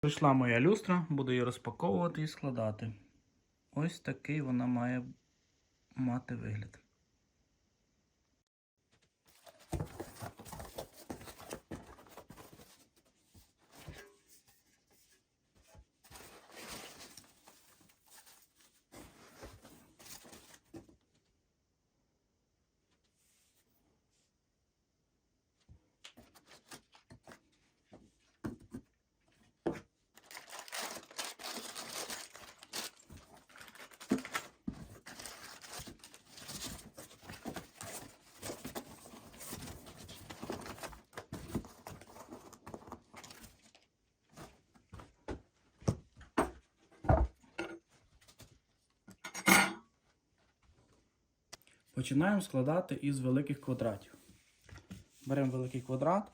Прийшла моя люстра, буду її розпаковувати і складати. Ось такий вона має мати вигляд. Починаємо складати із великих квадратів. Беремо великий квадрат.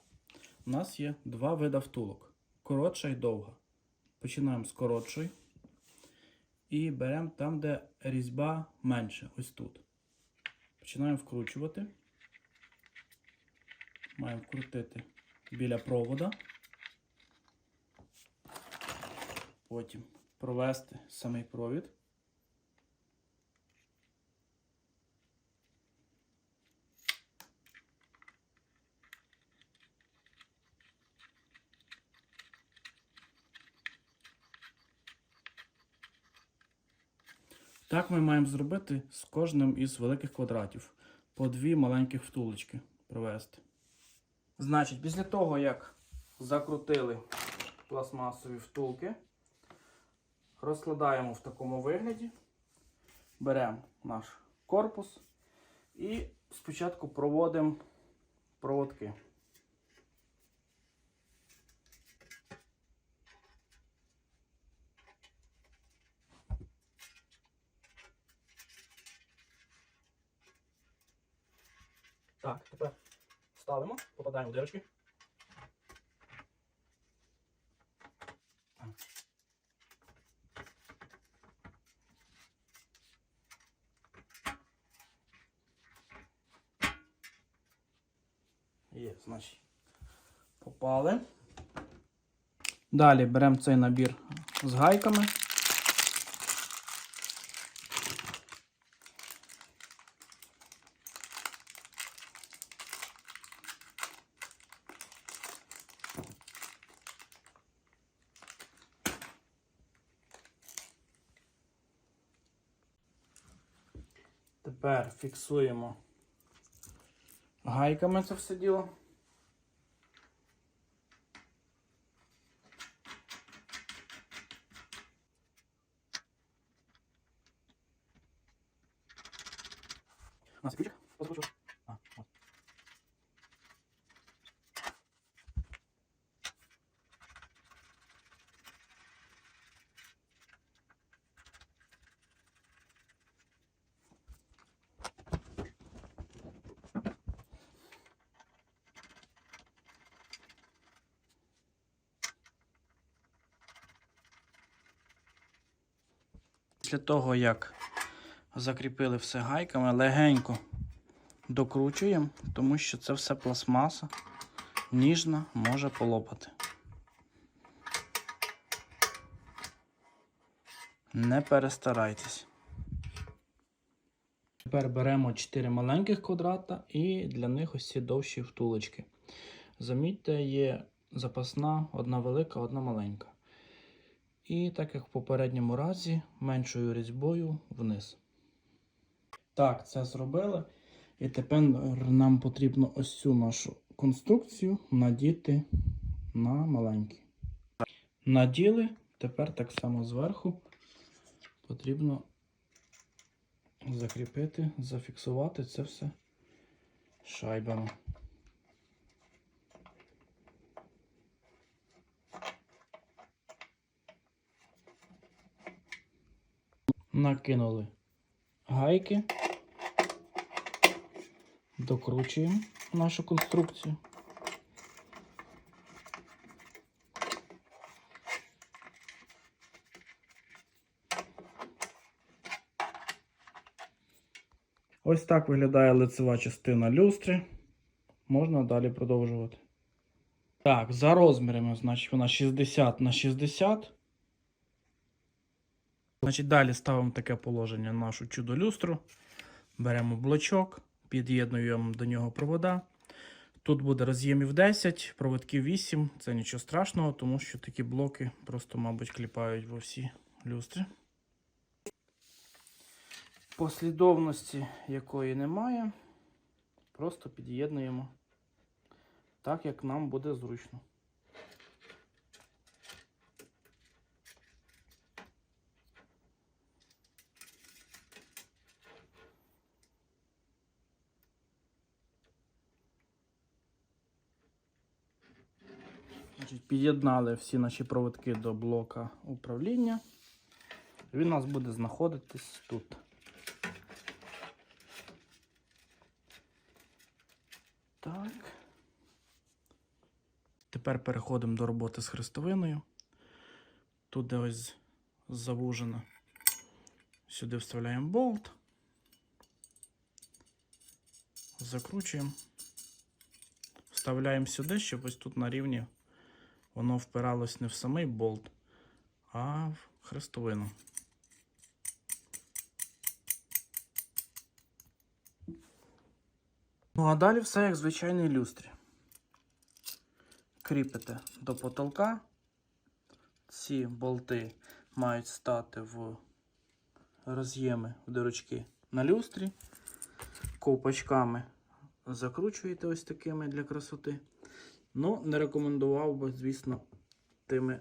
У нас є два вида втулок: коротша і довга. Починаємо з коротшої. І беремо там, де різьба менше, ось тут. Починаємо вкручувати. Маємо вкрутити біля провода. Потім провести самий провід. Так ми маємо зробити з кожним із великих квадратів. По дві маленьких втулочки провести. Значить, після того, як закрутили пластмасові втулки, розкладаємо в такому вигляді, беремо наш корпус і спочатку проводимо проводки. Так, тепер ставимо, попадаємо в дирочки. Є, значить, попали. Далі беремо цей набір з гайками. Тепер фіксуємо гайками це все діло. У нас ключик? Після того, як закріпили все гайками, легенько докручуємо, тому що це все пластмаса, ніжна, може полопати. Не перестарайтесь. Тепер беремо 4 маленьких квадрата і для них ось ці довші втулочки. Замітьте, є запасна, одна велика, одна маленька. І так як в попередньому разі, меншою різьбою вниз. Так, це зробили. І тепер нам потрібно ось цю нашу конструкцію надіти на маленький. Наділи, тепер так само зверху потрібно закріпити, зафіксувати це все шайбами. Накинули гайки, докручуємо нашу конструкцію. Ось так виглядає лицева частина люстри. Можна далі продовжувати. Так, за розмірами, значить, вона 60 на 60. Значить, далі ставимо таке положення на нашу чудо-люстру. Беремо блочок, під'єднуємо до нього провода. Тут буде роз'ємів 10, проводків 8. Це нічого страшного, тому що такі блоки просто, мабуть, кліпають во всі люстри. Послідовності якої немає, просто під'єднуємо так, як нам буде зручно. Значить, під'єднали всі наші проводки до блока управління. Він у нас буде знаходитись тут. Так. Тепер переходимо до роботи з хрестовиною. Тут де ось завужено. Сюди вставляємо болт. Закручуємо. Вставляємо сюди, щоб ось тут на рівні воно впиралось не в самий болт, а в хрестовину. Ну, а далі все як в звичайній люстрі. Кріпите до потолка. Ці болти мають стати в роз'єми в дирочки на люстрі. Ковпачками закручуєте ось такими для красоти. Ну, не рекомендував би, звісно, тими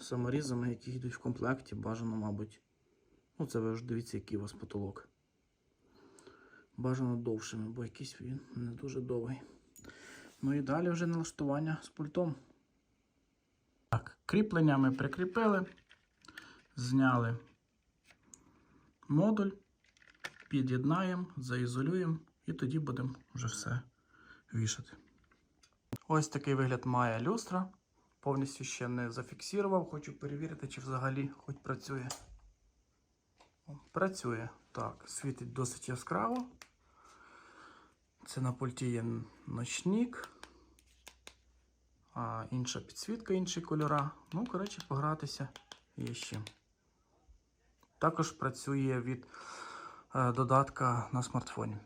саморізами, які йдуть в комплекті. Бажано, мабуть. Ну, це ви ж дивіться, який у вас потолок. Бажано довшими, бо якийсь він не дуже довгий. Ну і далі вже налаштування з пультом. Так, кріплення ми прикріпили, зняли модуль, під'єднаємо, заізолюємо і тоді будемо вже все вішати. Ось такий вигляд має люстра. Повністю ще не зафіксував. Хочу перевірити, чи взагалі хоч працює. Працює. Так, світить досить яскраво. Це на пульті є ночник. А інша підсвітка, інші кольора. Ну, коротше, погратися є чим. Також працює від е, додатка на смартфоні.